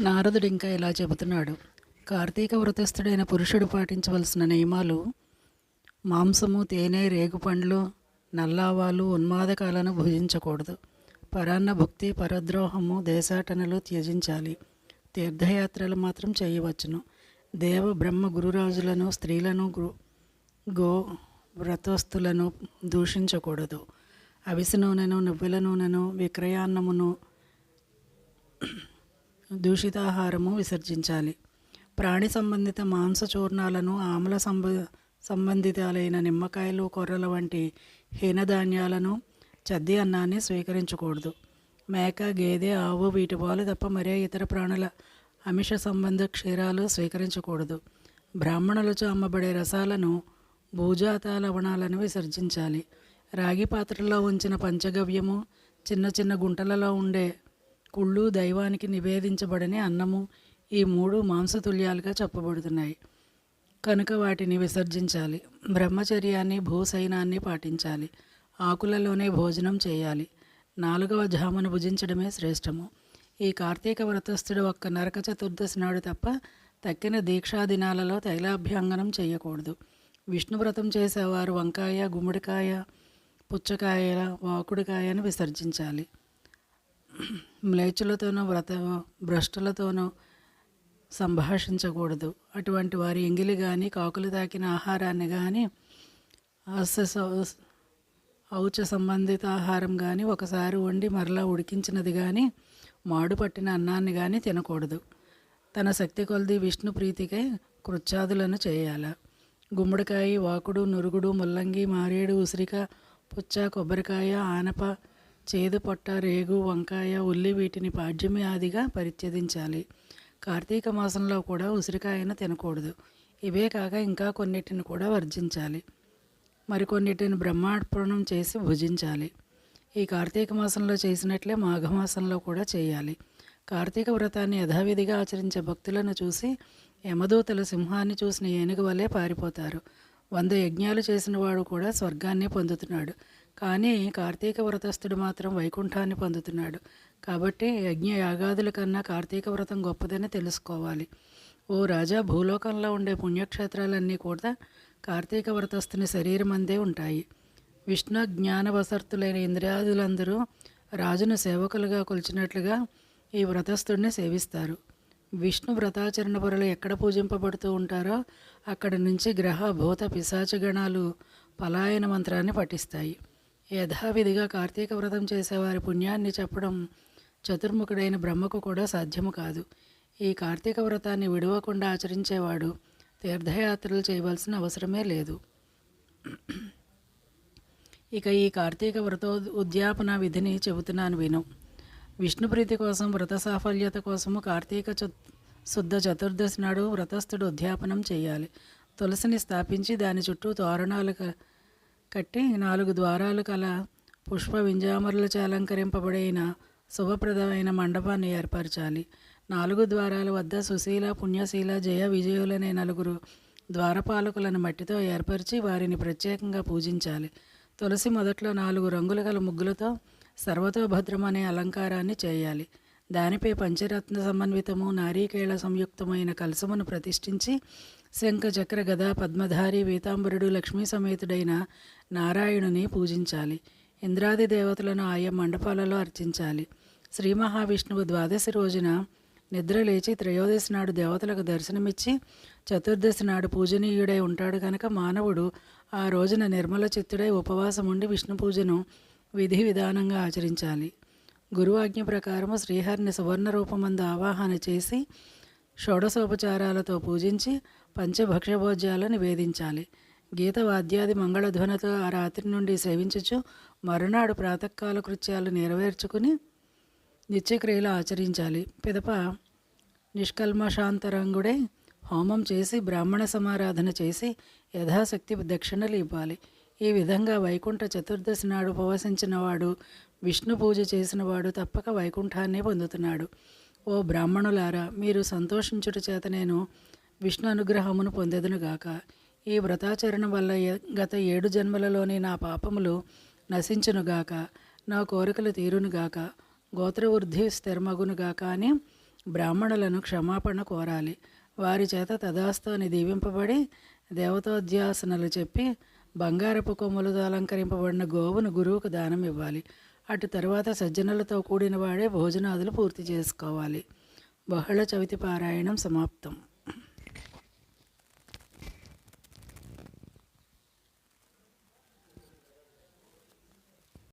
నారదుడు ఇంకా ఇలా చెబుతున్నాడు కార్తీక వ్రతస్థుడైన పురుషుడు పాటించవలసిన నియమాలు మాంసము తేనె రేగుపండ్లు నల్లావాలు ఉన్మాదకాలను భుజించకూడదు. పరాన్న భక్తి పరద్రోహము దేశాటనలు త్యజించాలి. తీర్థయాత్రలు మాత్రం చేయవచ్చును. దేవ బ్రహ్మ గురురాజులను స్త్రీలను గు గో వ్రతస్థులను దూషించకూడదు. అవిసె నూనెను నువ్వుల నూనెను విక్రయాన్నమును దూషితాహారము విసర్జించాలి. ప్రాణి సంబంధిత మాంస చూర్ణాలను ఆమ్ల సంబ సంబంధితాలైన నిమ్మకాయలు కొర్రల వంటి హీనధాన్యాలను చద్ది అన్నాన్ని స్వీకరించకూడదు. మేక గేదె ఆవు వీటి పాలు తప్ప మరే ఇతర ప్రాణుల అమిష సంబంధ క్షీరాలు స్వీకరించకూడదు. బ్రాహ్మణులచో అమ్మబడే రసాలను భూజాత లవణాలను విసర్జించాలి. రాగి పాత్రలో ఉంచిన పంచగవ్యము చిన్న చిన్న గుంటలలో ఉండే కుళ్ళు దైవానికి నివేదించబడని అన్నము ఈ మూడు మాంసతుల్యాలుగా చెప్పబడుతున్నాయి. కనుక వాటిని విసర్జించాలి. బ్రహ్మచర్యాన్ని భూసైనాన్ని పాటించాలి. ఆకులలోనే భోజనం చేయాలి. నాలుగవ జామును భుజించడమే శ్రేష్టము. ఈ కార్తీక వ్రతస్థుడు ఒక్క నరక చతుర్దశి నాడు తప్ప తక్కిన దీక్షా దినాలలో తైలాభ్యంగనం చేయకూడదు. విష్ణువ్రతం చేసేవారు వంకాయ గుమ్మడికాయ పుచ్చకాయల వాకుడికాయను విసర్జించాలి. మ్లేచులతోనూ వ్రత భ్రష్టులతోనూ సంభాషించకూడదు. అటువంటి వారి ఎంగిలి కానీ కాకులు తాకిన ఆహారాన్ని కానీ అస్స ఔచ సంబంధిత ఆహారం కానీ ఒకసారి వండి మరలా ఉడికించినది కానీ మాడు పట్టిన అన్నాన్ని కానీ తినకూడదు. తన శక్తి కొలది విష్ణు ప్రీతికై కృత్యాదులను చేయాల. గుమ్మడికాయ వాకుడు నురుగుడు ముల్లంగి మారేడు ఉసిరిక పుచ్చ కొబ్బరికాయ ఆనప చేదు పొట్ట రేగు వంకాయ ఉల్లి వీటిని పాడ్యమి ఆదిగా పరిత్యజించాలి. కార్తీక మాసంలో కూడా ఉసిరికాయను తినకూడదు. ఇవే కాక ఇంకా కొన్నిటిని కూడా వర్జించాలి. మరికొన్నిటిని బ్రహ్మార్పణం చేసి భుజించాలి. ఈ కార్తీక మాసంలో చేసినట్లే మాఘమాసంలో కూడా చేయాలి. కార్తీక వ్రతాన్ని యథావిధిగా ఆచరించే భక్తులను చూసి యమదూతలు సింహాన్ని చూసిన ఏనుగు వలె పారిపోతారు. వంద యజ్ఞాలు చేసిన వాడు కూడా స్వర్గాన్ని పొందుతున్నాడు. కానీ కార్తీక వ్రతస్థుడు మాత్రం వైకుంఠాన్ని పొందుతున్నాడు. కాబట్టి యజ్ఞ యాగాదుల కన్నా కార్తీక వ్రతం గొప్పదని తెలుసుకోవాలి. ఓ రాజా భూలోకంలో ఉండే పుణ్యక్షేత్రాలన్నీ కూడా కార్తీక వ్రతస్థుని శరీరం అందే ఉంటాయి. విష్ణు జ్ఞానవసర్తులైన ఇంద్రియాదులందరూ రాజును సేవకులుగా కొలిచినట్లుగా ఈ వ్రతస్థుడిని సేవిస్తారు. విష్ణు వ్రతాచరణ పొరలు ఎక్కడ పూజింపబడుతూ ఉంటారో అక్కడి నుంచి గ్రహ భూత పిశాచగణాలు పలాయన మంత్రాన్ని పఠిస్తాయి. యథావిధిగా కార్తీక వ్రతం చేసేవారి పుణ్యాన్ని చెప్పడం చతుర్ముఖుడైన బ్రహ్మకు కూడా సాధ్యము కాదు. ఈ కార్తీక వ్రతాన్ని విడవకుండా ఆచరించేవాడు తీర్థయాత్రలు చేయవలసిన అవసరమే లేదు. ఇక ఈ కార్తీక వ్రత ఉద్యాపన విధిని చెబుతున్నాను విను. విష్ణుప్రీతి కోసం వ్రత సాఫల్యత కోసము కార్తీక చ శుద్ధ చతుర్దశి నాడు వ్రతస్థుడు ఉద్యాపనం చేయాలి. తులసిని స్థాపించి దాని చుట్టూ తోరణాలు కట్టి నాలుగు ద్వారాలు కల పుష్ప వింజామరులచే అలంకరింపబడిన శుభప్రదమైన మండపాన్ని ఏర్పరచాలి. నాలుగు ద్వారాల వద్ద సుశీల పుణ్యశీల జయ విజయులనే నలుగురు ద్వారపాలకులను మట్టితో ఏర్పరిచి వారిని ప్రత్యేకంగా పూజించాలి. తులసి మొదట్లో నాలుగు రంగుల గల ముగ్గులతో సర్వతోభద్రం అనే అలంకారాన్ని చేయాలి. దానిపై పంచరత్న సమన్వితము నారీకేళ సంయుక్తమైన కలసమును ప్రతిష్ఠించి శంఖ చక్ర పద్మధారి వీతాంబరుడు లక్ష్మీ సమేతుడైన నారాయణుని పూజించాలి. ఇంద్రాది దేవతలను ఆయా మండపాలలో అర్చించాలి. శ్రీ మహావిష్ణువు ద్వాదశి రోజున నిద్ర లేచి త్రయోదశి నాడు దేవతలకు దర్శనమిచ్చి చతుర్దశి నాడు పూజనీయుడై ఉంటాడు కనుక మానవుడు ఆ రోజున నిర్మల చిత్తుడై ఉపవాసం ఉండి విష్ణు పూజను విధి విధానంగా ఆచరించాలి. గురువాజ్ఞ ప్రకారము శ్రీహరిని సువర్ణ రూపమందు ఆవాహన చేసి షోడశోపచారాలతో పూజించి పంచభక్షభోజ్యాలు నివేదించాలి. గీత వాద్యాది మంగళధ్వనితో ఆ రాత్రి నుండి సేవించుచు మరునాడు ప్రాతకాల కృత్యాలు నెరవేర్చుకుని నిత్యక్రియలు ఆచరించాలి. పిదప నిష్కల్మశాంతరంగుడే హోమం చేసి బ్రాహ్మణ సమారాధన చేసి యథాశక్తి దక్షిణలు ఇవ్వాలి. ఈ విధంగా వైకుంఠ చతుర్దశి నాడు ఉపవసించిన వాడు విష్ణు పూజ చేసిన వాడు తప్పక వైకుంఠాన్ని పొందుతున్నాడు. ఓ బ్రాహ్మణులారా మీరు సంతోషించుట చేత నేను విష్ణు అనుగ్రహమును పొందెదనుగాక ఈ వ్రతాచరణ వల్ల గత ఏడు జన్మలలోని నా పాపములు నశించునుగాక నా కోరికలు తీరునుగాక గోత్రవృద్ధి స్థిరమగునుగాక అని బ్రాహ్మణులను క్షమాపణ కోరాలి. వారి చేత తదాస్తు అని దీవింపబడి దేవతోధ్యాసనలు చెప్పి బంగారపు కొమ్ములతో అలంకరింపబడిన గోవును గురువుకు దానం ఇవ్వాలి. అటు తర్వాత సజ్జనులతో కూడిన వాడే భోజనాదులు పూర్తి చేసుకోవాలి. బహుళ చవితి పారాయణం సమాప్తం.